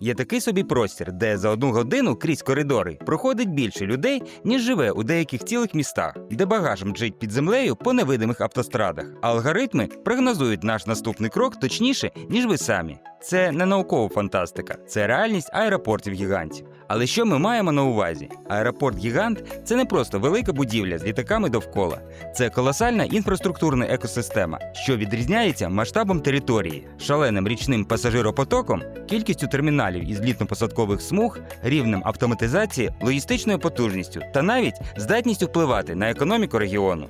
Є такий собі простір, де за одну годину крізь коридори проходить більше людей, ніж живе у деяких цілих містах, де багаж мчить під землею по невидимих автострадах. Алгоритми прогнозують наш наступний крок точніше, ніж ви самі. Це не наукова фантастика, це реальність аеропортів гігантів. Але що ми маємо на увазі? Аеропорт Гігант це не просто велика будівля з літаками довкола, це колосальна інфраструктурна екосистема, що відрізняється масштабом території, шаленим річним пасажиропотоком, кількістю терміналів із літно-посадкових смуг, рівнем автоматизації, логістичною потужністю та навіть здатністю впливати на економіку регіону.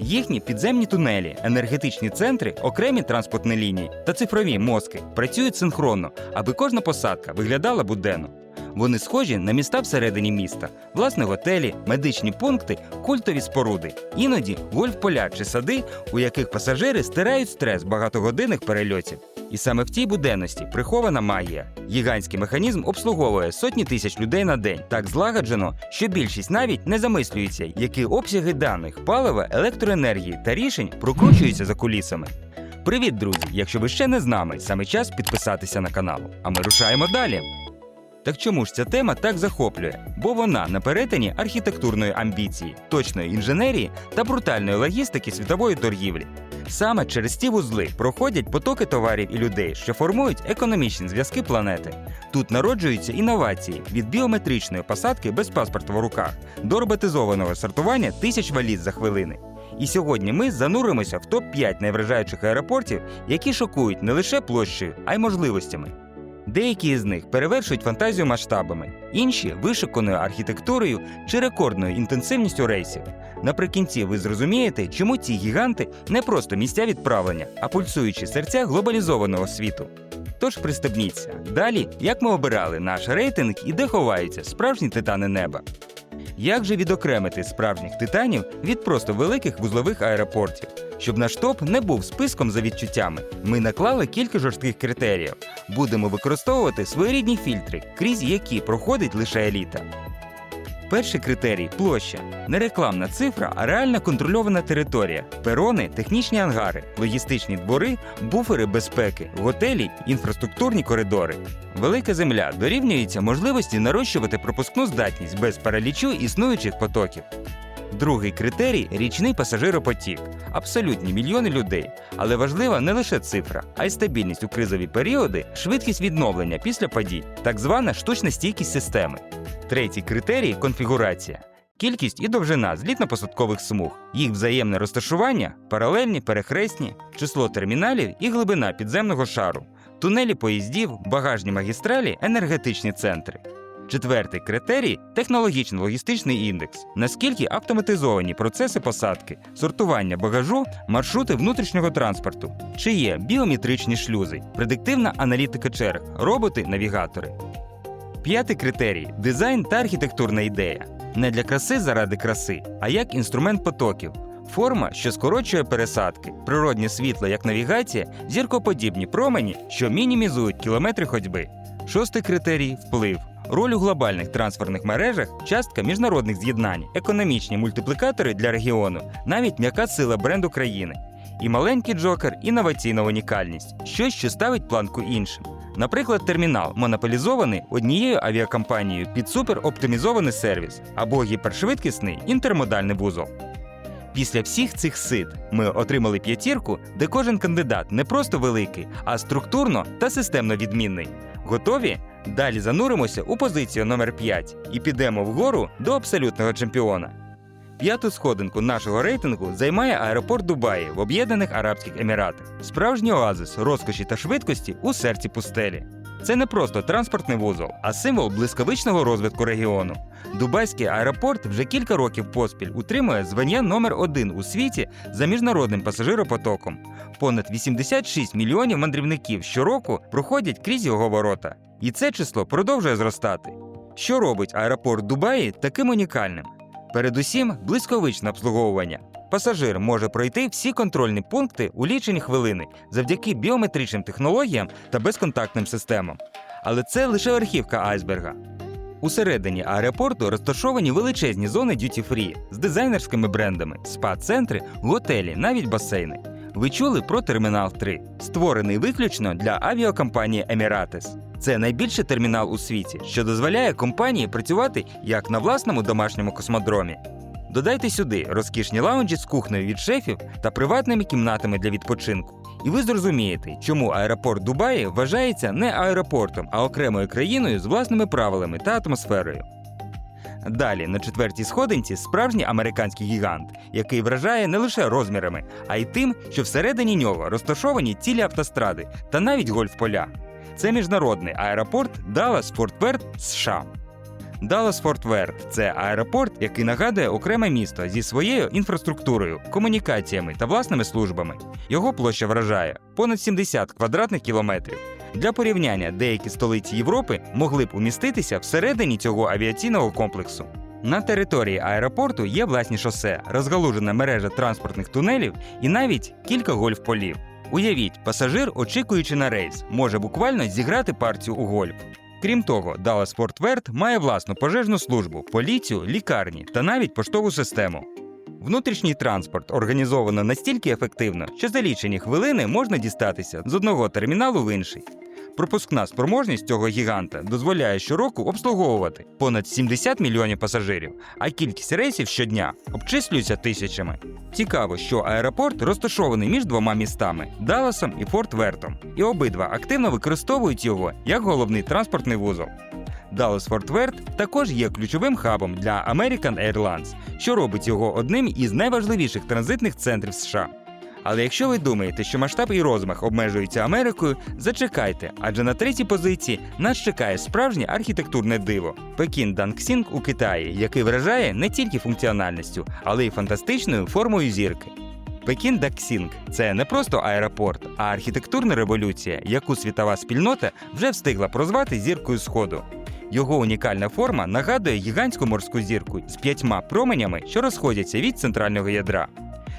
Їхні підземні тунелі, енергетичні центри, окремі транспортні лінії та цифрові мозки працюють синхронно, аби кожна посадка виглядала буденно. Вони схожі на міста всередині міста, власне готелі, медичні пункти, культові споруди, іноді гольф-поля чи сади, у яких пасажири стирають стрес багатогодинних перельотів. І саме в цій буденності прихована магія. Гігантський механізм обслуговує сотні тисяч людей на день так злагоджено, що більшість навіть не замислюється, які обсяги даних, палива, електроенергії та рішень прокручуються за кулісами. Привіт, друзі! Якщо ви ще не з нами, саме час підписатися на канал. А ми рушаємо далі. Так чому ж ця тема так захоплює? Бо вона на перетині архітектурної амбіції, точної інженерії та брутальної логістики світової торгівлі. Саме через ці вузли проходять потоки товарів і людей, що формують економічні зв'язки планети. Тут народжуються інновації від біометричної посадки без паспорта в руках до роботизованого сортування тисяч валіз за хвилини. І сьогодні ми зануримося в топ-5 найвражаючих аеропортів, які шокують не лише площею, а й можливостями. Деякі з них перевершують фантазію масштабами, інші вишуканою архітектурою чи рекордною інтенсивністю рейсів. Наприкінці ви зрозумієте, чому ці гіганти не просто місця відправлення, а пульсуючі серця глобалізованого світу. Тож пристебніться. Далі, як ми обирали наш рейтинг і де ховаються справжні титани неба. Як же відокремити справжніх титанів від просто великих вузлових аеропортів? Щоб наш топ не був списком за відчуттями, ми наклали кілька жорстких критеріїв. Будемо використовувати своєрідні фільтри, крізь які проходить лише еліта. Перший критерій площа. Не рекламна цифра, а реальна контрольована територія, перони, технічні ангари, логістичні двори, буфери безпеки, готелі, інфраструктурні коридори. Велика земля дорівнюється можливості нарощувати пропускну здатність без паралічу існуючих потоків. Другий критерій річний пасажиропотік. Абсолютні мільйони людей. Але важлива не лише цифра, а й стабільність у кризові періоди, швидкість відновлення після падінь, так звана штучна стійкість системи. Третій критерій конфігурація. Кількість і довжина злітно-посадкових смуг, їх взаємне розташування, паралельні, перехресні, число терміналів і глибина підземного шару, тунелі поїздів, багажні магістралі, енергетичні центри. Четвертий критерій технологічно-логістичний індекс. Наскільки автоматизовані процеси посадки, сортування багажу, маршрути внутрішнього транспорту, чи є біометричні шлюзи, предиктивна аналітика черг, роботи, навігатори. П'ятий критерій дизайн та архітектурна ідея. Не для краси заради краси, а як інструмент потоків. Форма, що скорочує пересадки, природнє світло як навігація, зіркоподібні промені, що мінімізують кілометри ходьби. Шостий критерій вплив. Роль у глобальних трансферних мережах, частка міжнародних з'єднань, економічні мультиплікатори для регіону, навіть м'яка сила бренду країни. І маленький джокер інноваційна унікальність, щось, що ставить планку іншим. Наприклад, термінал монополізований однією авіакомпанією під супероптимізований сервіс або гіпершвидкісний інтермодальний вузол. Після всіх цих сит ми отримали п'ятірку, де кожен кандидат не просто великий, а структурно та системно відмінний. Готові? Далі зануримося у позицію номер 5 і підемо вгору до абсолютного чемпіона. П'яту сходинку нашого рейтингу займає аеропорт Дубаї в Об'єднаних Арабських Еміратах. Справжній оазис розкоші та швидкості у серці пустелі. Це не просто транспортний вузол, а символ блискавичного розвитку регіону. Дубайський аеропорт вже кілька років поспіль утримує звання номер один у світі за міжнародним пасажиропотоком. Понад 86 мільйонів мандрівників щороку проходять крізь його ворота. І це число продовжує зростати. Що робить аеропорт Дубаї таким унікальним? Передусім, близьковичне обслуговування. Пасажир може пройти всі контрольні пункти у лічені хвилини завдяки біометричним технологіям та безконтактним системам. Але це лише верхівка айсберга. Усередині аеропорту розташовані величезні зони duty-free з дизайнерськими брендами, спа-центри, готелі, навіть басейни. Ви чули про термінал 3, створений виключно для авіакомпанії Emirates. Це найбільший термінал у світі, що дозволяє компанії працювати як на власному домашньому космодромі. Додайте сюди розкішні лаунджі з кухнею від шефів та приватними кімнатами для відпочинку. І ви зрозумієте, чому аеропорт Дубаї вважається не аеропортом, а окремою країною з власними правилами та атмосферою. Далі на четвертій сходинці справжній американський гігант, який вражає не лише розмірами, а й тим, що всередині нього розташовані цілі автостради та навіть гольф-поля. Це міжнародний аеропорт Даллас Форт Верт, США. Даллас Форт Верт це аеропорт, який нагадує окреме місто зі своєю інфраструктурою, комунікаціями та власними службами. Його площа вражає понад 70 квадратних кілометрів. Для порівняння деякі столиці Європи могли б уміститися всередині цього авіаційного комплексу. На території аеропорту є власні шосе, розгалужена мережа транспортних тунелів і навіть кілька гольф-полів. Уявіть, пасажир, очікуючи на рейс, може буквально зіграти партію у гольф. Крім того, Dallas Fort Worth має власну пожежну службу, поліцію, лікарні та навіть поштову систему. Внутрішній транспорт організовано настільки ефективно, що за лічені хвилини можна дістатися з одного терміналу в інший. Пропускна спроможність цього гіганта дозволяє щороку обслуговувати понад 70 мільйонів пасажирів, а кількість рейсів щодня обчислюється тисячами. Цікаво, що аеропорт розташований між двома містами Далласом і Форт Вертом, і обидва активно використовують його як головний транспортний вузол. Dallas Fort Worth також є ключовим хабом для American Airlines, що робить його одним із найважливіших транзитних центрів США. Але якщо ви думаєте, що масштаб і розмах обмежуються Америкою, зачекайте, адже на третій позиції нас чекає справжнє архітектурне диво Пекін Дангсінг у Китаї, який вражає не тільки функціональністю, але й фантастичною формою зірки. Пекін Даксінг це не просто аеропорт, а архітектурна революція, яку світова спільнота вже встигла прозвати зіркою Сходу. Його унікальна форма нагадує гігантську морську зірку з п'ятьма променями, що розходяться від центрального ядра.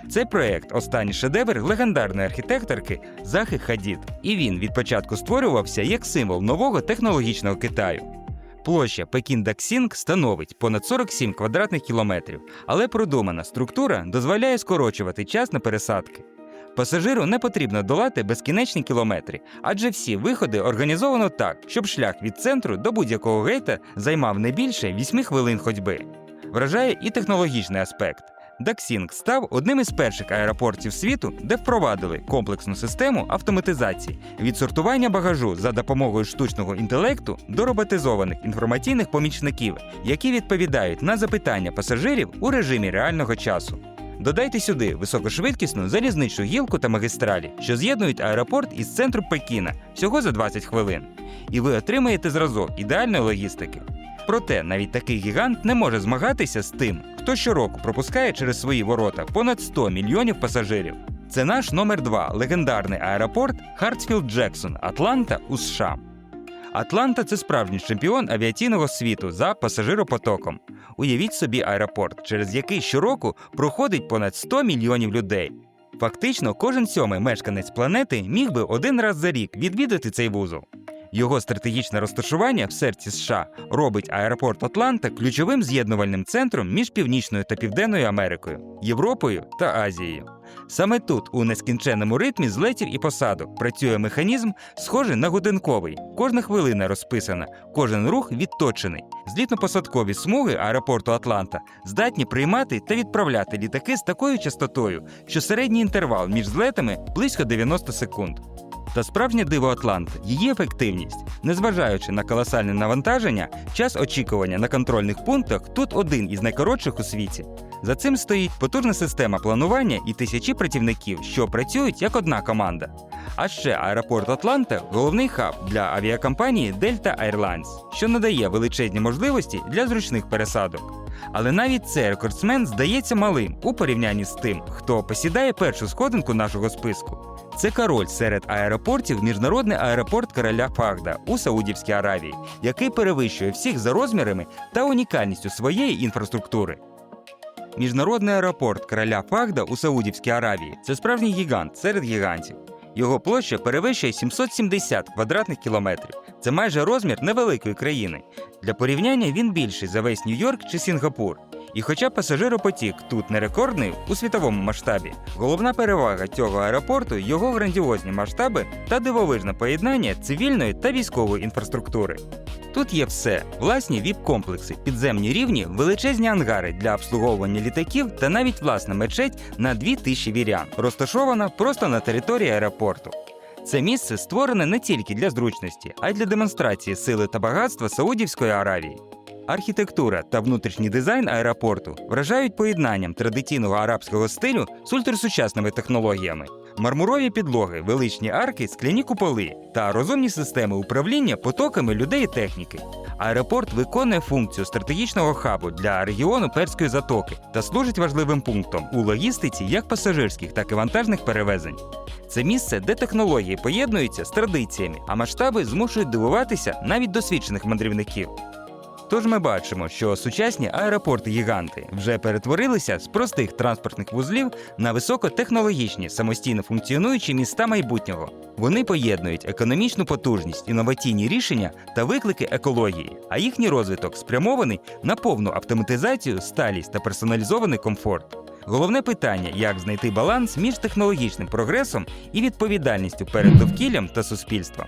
Цей проект останній шедевр легендарної архітекторки Захи Хадід, і він від початку створювався як символ нового технологічного Китаю. Площа Пекін Даксінг становить понад 47 квадратних кілометрів, але продумана структура дозволяє скорочувати час на пересадки. Пасажиру не потрібно долати безкінечні кілометри, адже всі виходи організовано так, щоб шлях від центру до будь-якого гейта займав не більше 8 хвилин ходьби. Вражає і технологічний аспект. Даксінг став одним із перших аеропортів світу, де впровадили комплексну систему автоматизації від сортування багажу за допомогою штучного інтелекту до роботизованих інформаційних помічників, які відповідають на запитання пасажирів у режимі реального часу. Додайте сюди високошвидкісну залізничну гілку та магістралі, що з'єднують аеропорт із центру Пекіна всього за 20 хвилин. І ви отримаєте зразок ідеальної логістики. Проте навіть такий гігант не може змагатися з тим, хто щороку пропускає через свої ворота понад 100 мільйонів пасажирів. Це наш номер 2 легендарний аеропорт Хартфілд Джексон, Атланта у США. Атланта це справжній чемпіон авіаційного світу за пасажиропотоком. Уявіть собі аеропорт, через який щороку проходить понад 100 мільйонів людей. Фактично, кожен сьомий мешканець планети міг би один раз за рік відвідати цей вузол. Його стратегічне розташування в серці США робить аеропорт Атланта ключовим з'єднувальним центром між Північною та Південною Америкою, Європою та Азією. Саме тут, у нескінченному ритмі злетів і посадок, працює механізм, схожий на годинковий. Кожна хвилина розписана, кожен рух відточений. Злітно-посадкові смуги аеропорту Атланта здатні приймати та відправляти літаки з такою частотою, що середній інтервал між злетами близько 90 секунд. Та справжнє диво Атланти її ефективність. Незважаючи на колосальне навантаження, час очікування на контрольних пунктах тут один із найкоротших у світі. За цим стоїть потужна система планування і тисячі працівників, що працюють як одна команда. А ще аеропорт Атланта головний хаб для авіакомпанії Delta Airlines, що надає величезні можливості для зручних пересадок. Але навіть цей рекордсмен здається малим у порівнянні з тим, хто посідає першу сходинку нашого списку. Це король серед аеропортів міжнародний аеропорт короля Фахда у Саудівській Аравії, який перевищує всіх за розмірами та унікальністю своєї інфраструктури. Міжнародний аеропорт короля Фахда у Саудівській Аравії це справжній гігант серед гігантів. Його площа перевищує 770 квадратних кілометрів. Це майже розмір невеликої країни. Для порівняння він більший за весь Нью-Йорк чи Сінгапур. І хоча пасажиропотік тут не рекордний у світовому масштабі, головна перевага цього аеропорту його грандіозні масштаби та дивовижне поєднання цивільної та військової інфраструктури. Тут є все: власні віп-комплекси, підземні рівні, величезні ангари для обслуговування літаків та навіть власна мечеть на 2000 вірян, розташована просто на території аеропорту. Це місце створене не тільки для зручності, а й для демонстрації сили та багатства Саудівської Аравії. Архітектура та внутрішній дизайн аеропорту вражають поєднанням традиційного арабського стилю з ультрасучасними технологіями. Мармурові підлоги, величні арки, скляні куполи та розумні системи управління потоками людей і техніки. Аеропорт виконує функцію стратегічного хабу для регіону Перської затоки та служить важливим пунктом у логістиці як пасажирських, так і вантажних перевезень. Це місце, де технології поєднуються з традиціями, а масштаби змушують дивуватися навіть досвідчених мандрівників. Тож ми бачимо, що сучасні аеропорти-гіганти вже перетворилися з простих транспортних вузлів на високотехнологічні самостійно функціонуючі міста майбутнього. Вони поєднують економічну потужність, інноваційні рішення та виклики екології, а їхній розвиток спрямований на повну автоматизацію, сталість та персоналізований комфорт. Головне питання, як знайти баланс між технологічним прогресом і відповідальністю перед довкіллям та суспільством.